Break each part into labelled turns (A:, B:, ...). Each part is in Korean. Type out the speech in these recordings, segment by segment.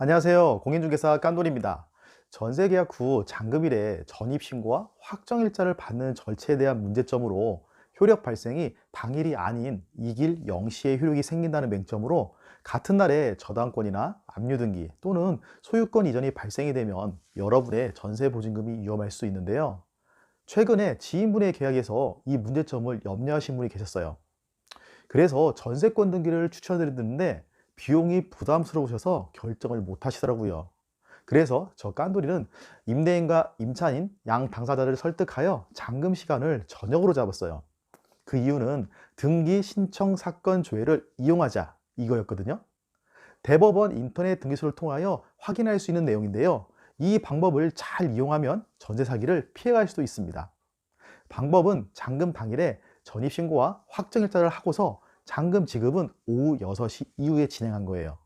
A: 안녕하세요. 공인중개사 깐돌입니다. 전세 계약 후 잔금일에 전입신고와 확정일자를 받는 절차에 대한 문제점으로 효력 발생이 당일이 아닌 2길 0시에 효력이 생긴다는 맹점으로 같은 날에 저당권이나 압류등기 또는 소유권 이전이 발생이 되면 여러분의 전세 보증금이 위험할 수 있는데요. 최근에 지인분의 계약에서 이 문제점을 염려하신 분이 계셨어요. 그래서 전세권 등기를 추천드렸는데 비용이 부담스러우셔서 결정을 못 하시더라고요. 그래서 저 깐돌이는 임대인과 임차인 양 당사자를 설득하여 잔금 시간을 저녁으로 잡았어요. 그 이유는 등기 신청 사건 조회를 이용하자 이거였거든요. 대법원 인터넷 등기소를 통하여 확인할 수 있는 내용인데요. 이 방법을 잘 이용하면 전세 사기를 피해갈 수도 있습니다. 방법은 잔금 당일에 전입신고와 확정일자를 하고서 잔금 지급은 오후 6시 이후에 진행한 거예요.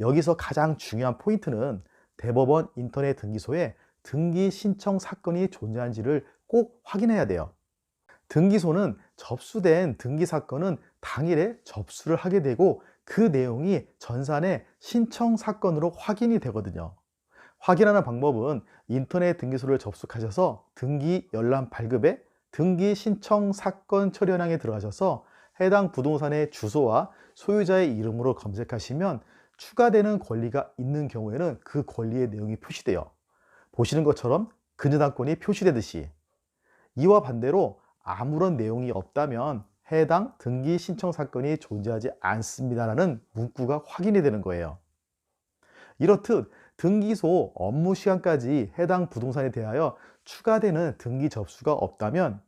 A: 여기서 가장 중요한 포인트는 대법원 인터넷 등기소에 등기 신청 사건이 존재한지를 꼭 확인해야 돼요. 등기소는 접수된 등기 사건은 당일에 접수를 하게 되고 그 내용이 전산의 신청 사건으로 확인이 되거든요. 확인하는 방법은 인터넷 등기소를 접속하셔서 등기 열람 발급에 등기 신청 사건 처리 현황에 들어가셔서 해당 부동산의 주소와 소유자의 이름으로 검색하시면 추가되는 권리가 있는 경우에는 그 권리의 내용이 표시돼요. 보시는 것처럼 근저당권이 표시되듯이 이와 반대로 아무런 내용이 없다면 해당 등기 신청 사건이 존재하지 않습니다라는 문구가 확인이 되는 거예요. 이렇듯 등기소 업무 시간까지 해당 부동산에 대하여 추가되는 등기 접수가 없다면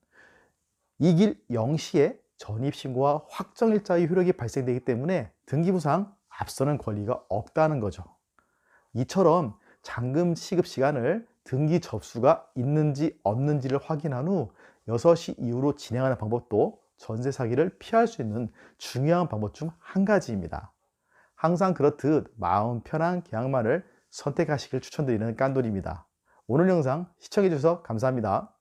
A: 이길 0시에 전입신고와 확정일자의 효력이 발생되기 때문에 등기부상 앞서는 권리가 없다는 거죠. 이처럼 잔금 시급 시간을 등기 접수가 있는지 없는지를 확인한 후 6시 이후로 진행하는 방법도 전세 사기를 피할 수 있는 중요한 방법 중 한 가지입니다. 항상 그렇듯 마음 편한 계약만을 선택하시길 추천드리는 깐돌입니다. 오늘 영상 시청해 주셔서 감사합니다.